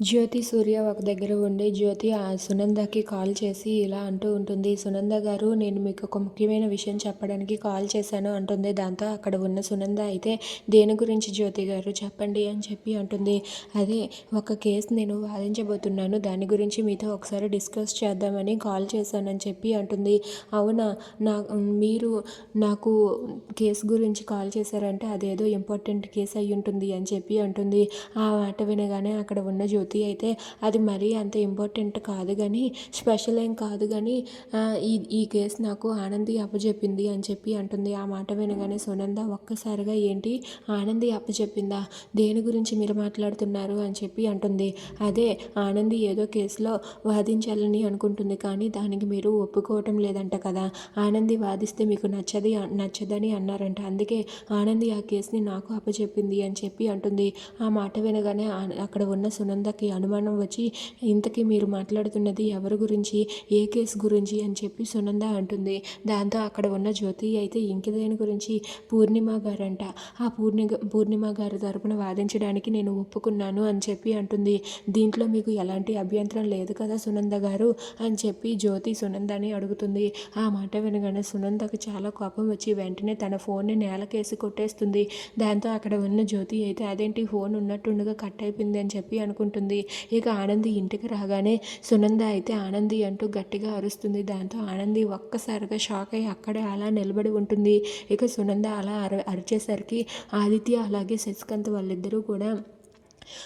జ్యోతి సూర్య ఒక దగ్గర ఉండి జ్యోతి ఆ సునందకి కాల్ చేసి ఇలా అంటూ ఉంటుంది. సునంద గారు నేను మీకు ఒక ముఖ్యమైన విషయం చెప్పడానికి కాల్ చేశాను అంటుంది. దాంతో అక్కడ ఉన్న సునంద అయితే దేని గురించి జ్యోతి గారు చెప్పండి అని చెప్పి అంటుంది. అదే ఒక కేసు నేను వాదించబోతున్నాను. దాని గురించి మీతో ఒకసారి డిస్కస్ చేద్దామని కాల్ చేశానని చెప్పి అంటుంది. అవునా? నా మీరు నాకు కేసు గురించి కాల్ చేశారంటే అదేదో ఇంపార్టెంట్ కేసు అయి ఉంటుంది అని చెప్పి అంటుంది. ఆ మాట వినగానే అక్కడ ఉన్న జ్యోతి శృతి అయితే అది మరీ అంత ఇంపార్టెంట్ కాదు కానీ స్పెషల్ ఏం కాదు కానీ ఈ ఈ కేసు నాకు ఆనంది అప్పచెప్పింది అని చెప్పి అంటుంది. ఆ మాట వినగానే సునంద ఒక్కసారిగా ఏంటి? ఆనంది అప్పచెప్పిందా దేని గురించి మీరు మాట్లాడుతున్నారు? అని చెప్పి అంటుంది. అదే ఆనంది ఏదో కేసులో వాదించాలని అనుకుంటుంది కానీ దానికి మీరు ఒప్పుకోవటం లేదంట కదా. ఆనంది వాదిస్తే మీకు నచ్చది నచ్చదని అన్నారంట. అందుకే ఆనంది ఆ కేసుని నాకు అప్పచెప్పింది అని చెప్పి అంటుంది. ఆ మాట వినగానే అక్కడ ఉన్న సునంద వాళ్ళకి అనుమానం వచ్చి ఇంతకీ మీరు మాట్లాడుతున్నది ఎవరి గురించి? ఏ కేసు గురించి? అని చెప్పి సునంద అంటుంది. దాంతో అక్కడ ఉన్న జ్యోతి అయితే ఇంకదేని గురించి పూర్ణిమ గారంట. ఆ పూర్ణి పూర్ణిమ గారి తరపున వాదించడానికి నేను ఒప్పుకున్నాను అని చెప్పి అంటుంది. దీంట్లో మీకు ఎలాంటి అభ్యంతరం లేదు కదా సునంద గారు అని చెప్పి జ్యోతి సునందని అడుగుతుంది. ఆ మాట వినగానే సునందకు చాలా కోపం వచ్చి వెంటనే తన ఫోన్ని నేలకేసి కొట్టేస్తుంది. దాంతో అక్కడ ఉన్న జ్యోతి అయితే అదేంటి? ఫోన్ ఉన్నట్టుండగా కట్ అయిపోయింది అని చెప్పి అనుకుంటుంది. ఉంటుంది ఇక ఆనంది ఇంటికి రాగానే సునంద అయితే ఆనంది అంటూ గట్టిగా అరుస్తుంది. దాంతో ఆనంది ఒక్కసారిగా షాక్ అయ్యి అక్కడే అలా నిలబడి ఉంటుంది. ఇక సునంద అలా అర అరిచేసరికి ఆదిత్య అలాగే శశికాంత్ వాళ్ళిద్దరూ కూడా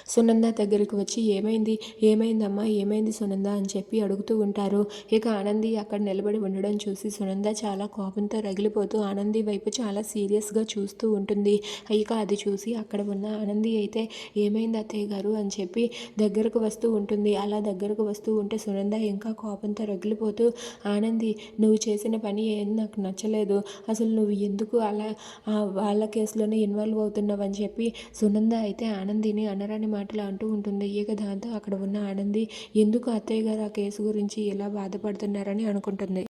సునంద దగ్గరికి వచ్చి ఏమైంది? ఏమైందమ్మా? ఏమైంది సునంద? అని చెప్పి అడుగుతూ ఉంటారు. ఇక ఆనంది అక్కడ నిలబడి ఉండడం చూసి సునంద చాలా కోపంతో రగిలిపోతూ ఆనంది వైపు చాలా సీరియస్గా చూస్తూ ఉంటుంది. ఇక అది చూసి అక్కడ ఉన్న ఆనంది అయితే ఏమైంది అత్తయ్య గారు? అని చెప్పి దగ్గరకు వస్తూ ఉంటుంది. అలా దగ్గరకు వస్తూ ఉంటే సునంద ఇంకా కోపంతో రగిలిపోతూ ఆనంది నువ్వు చేసిన పని ఏం నాకు నచ్చలేదు. అసలు నువ్వు ఎందుకు అలా వాళ్ళ కేసులోనే ఇన్వాల్వ్ అవుతున్నావు? అని చెప్పి సునంద అయితే ఆనందిని అన అనరాని మాటలు అంటూ ఉంటుంది. ఇక దాంతో అక్కడ ఉన్న ఆనంది ఎందుకు అత్తయ్య గారు ఆ కేసు గురించి ఇలా బాధపడుతున్నారని అనుకుంటుంది.